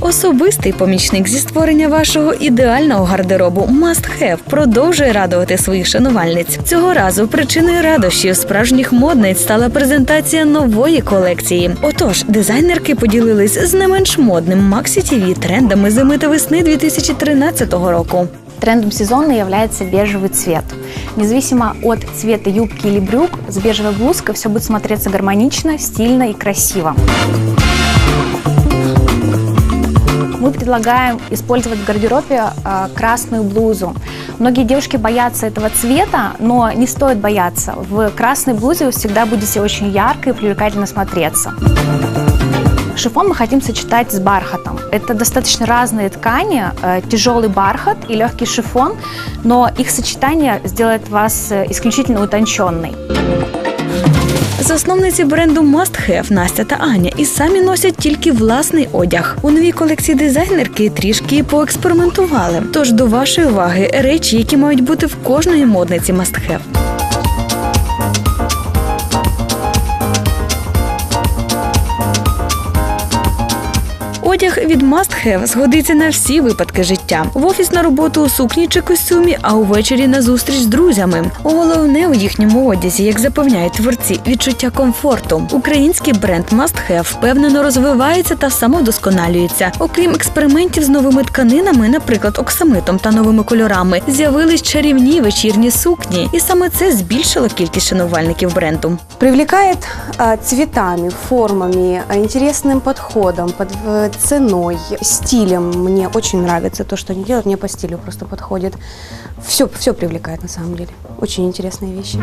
Особистий помічник зі створення вашого ідеального гардеробу Must Have продовжує радувати своїх шанувальниць. Цього разу причиною радощів справжніх модниць стала презентація нової колекції. Отож, дизайнерки поділились з не менш модним Maxi TV трендами зими та весни 2013 року. Трендом сезона является бежевый цвет. Независимо от цвета юбки или брюк, с бежевой блузкой все будет смотреться гармонично, стильно и красиво. Мы предлагаем использовать в гардеробе а, красную блузу. Многие девушки боятся этого цвета, но не стоит бояться. В красной блузе вы всегда будете очень ярко и привлекательно смотреться. Шифон мы хотим сочетать с бархатом. Это достаточно разные ткани, э, тяжелый бархат и легкий шифон, но их сочетание сделает вас э, исключительно утонченной. Засновниці бренду Must Have Настя та Аня і самі носять тільки власний одяг. У новій колекції дизайнерки трішки поекспериментували. Тож до вашої уваги речі, які мають бути в кожної модниці Must Have. Одяг від Must Have згодиться на всі випадки життя. В офіс на роботу у сукні чи костюмі, а увечері на зустріч з друзями. Головне у їхньому одязі, як запевняють творці, відчуття комфорту. Український бренд Must Have впевнено розвивається та самовдосконалюється. Окрім експериментів з новими тканинами, наприклад, оксамитом та новими кольорами, з'явились чарівні вечірні сукні, і саме це збільшило кількість шанувальників бренду. Привлекает а, цветами, формами, а, интересным подходом, под, э, ценой, стилем. Мне очень нравится то, что они делают. Мне по стилю просто подходит. Все, все привлекает на самом деле. Очень интересные вещи.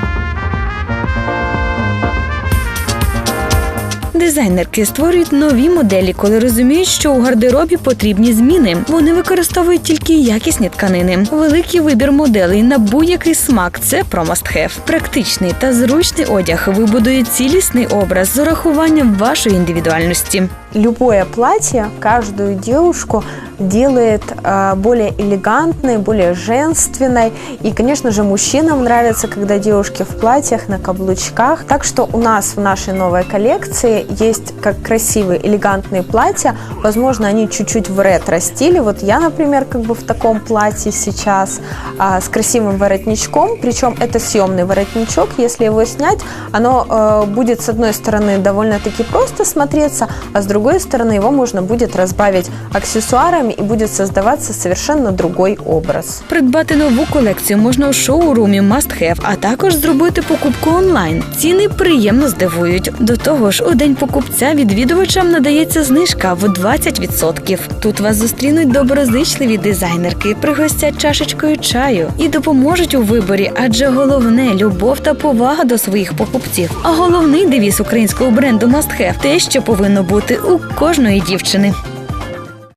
Дизайнерки створюють нові моделі, коли розуміють, що у гардеробі потрібні зміни. Вони використовують тільки якісні тканини. Великий вибір моделей на будь-який смак це про Have. Практичний та зручний одяг вибудує цілісний образ з урахуванням вашої індивідуальності. Любое платье каждую девушку делает а, более элегантной, более женственной. И, конечно же, мужчинам нравится, когда девушки в платьях, на каблучках. Так что у нас в нашей новой коллекции есть как красивые, элегантные платья. Возможно, они чуть-чуть в ретро-стиле. Вот я, например, как бы в таком платье сейчас а, с красивым воротничком. Причем это съемный воротничок. Если его снять, оно э, будет с одной стороны довольно-таки просто смотреться, а с другой стороны его можно будет разбавить аксессуарами и будет создаваться совершенно другой образ. Придбати нову колекцію можна у шоурумі Must Have, а також зробити покупку онлайн. Ціни приємно здивують. До того ж, у день покупця відвідувачам надається знижка в 20%. Тут вас зустрінуть доброзичливі дизайнерки, пригостять чашечкою чаю і допоможуть у виборі, адже головне любов та повага до своїх покупців. А головний девіз українського бренду Must Have – те, що повинно бути у кожної дівчини.